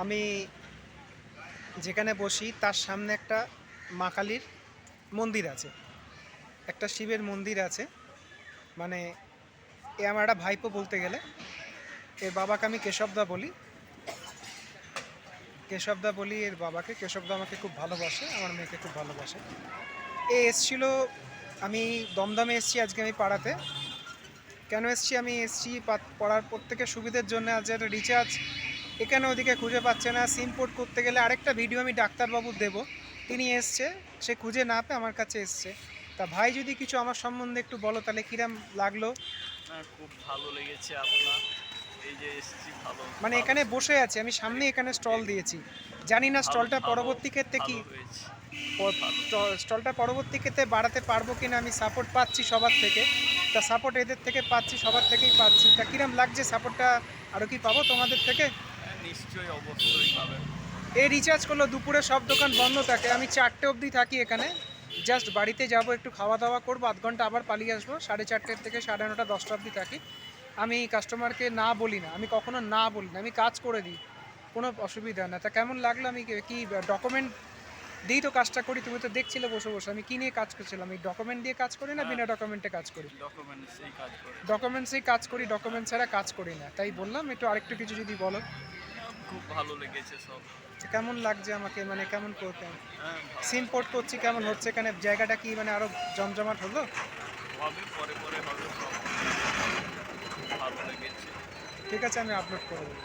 আমি যেখানে বসি, তার সামনে একটা মা কালীর মন্দির আছে। একটা শিবের মন্দির আছে। মানে এ আমার একটা ভাইপো বলতে গেলে। এর বাবাকে আমি কেশবদা বলি। কেশবদা বলি, এর বাবাকে। কেশবদা আমাকে খুব ভালোবাসে, আমার মেয়েকে খুব ভালোবাসে। এ এসছিল, আমি দমদমে এসছি আজকে আমি পাড়াতে। কেন এসছি? আমি এসছি পড়ার প্রত্যেকের সুবিধের জন্য আজ একটা রিচার্জ এখানে ওদিকে খুঁজে পাচ্ছে না। সিম পোর্ট করতে গেলে আরেকটা ভিডিও আমি ডাক্তারবাবুর দেব। তিনি এসছে সে খুঁজে না পেয়ে আমার কাছে এসছে। তা ভাই যদি কিছু আমার সম্বন্ধে একটু বলো তাহলে কিরাম লাগল? খুব ভালো লেগেছে আপনার। এই যে এসছি ভালো। মানে এখানে বসে আছে আমি সামনে এখানে স্টল দিয়েছি। জানি না স্টলটা পরবর্তী ক্ষেত্রে কি স্টলটা পরবর্তী ক্ষেত্রে বাড়াতে পারব কিনা আমি সাপোর্ট পাচ্ছি সবার থেকে। তা সাপোর্ট এদের থেকে পাচ্ছি সবার থেকেই পাচ্ছি। তা কিরাম লাগছে সাপোর্টটা আরও কি পাবো তোমাদের থেকে? নিশ্চয়ই অবশ্যই পাবেন এই রিচার্জ করল দুপুরে সব দোকান বন্ধ থাকে। আমি চারটে অবধি থাকি এখানে। জাস্ট বাড়িতে যাব একটু খাওয়া দাওয়া করব আধ ঘণ্টা আবার পালিয়ে আসব। সাড়ে চারটের থেকে সাড়ে নটা দশটা অবধি থাকি। আমি কাস্টমারকে না বলি না আমি কখনো না বলি না আমি কাজ করে দিই। কোনো অসুবিধা না। তা কেমন লাগল? আমি কি- কি ডকুমেন্ট দিই তো কাজটা করি? তুমি তো দেখছিলে বসে বসে। আমি কি নিয়ে কাজ করছিলাম? এই ডকুমেন্ট দিয়ে কাজ করি না বিনা ডকুমেন্টে কাজ করি? ডকুমেন্টসেই কাজ করে। ডকুমেন্টসেই কাজ করি ডকুমেন্ট ছাড়া কাজ করি না। তাই বললাম একটু আরেকটু কিছু যদি বলো। খুব ভালো লেগেছে সব। কেমন লাগছে আমাকে? মানে কেমন করতে সিম পোর্ট করছি কেমন হচ্ছে? এখানে জায়গাটা কি মানে আরও জমজমাট হলো? হবে পরে পরে হবে সব। ভালো লেগেছে। ঠিক আছে আমি আপলোড করে দেবো।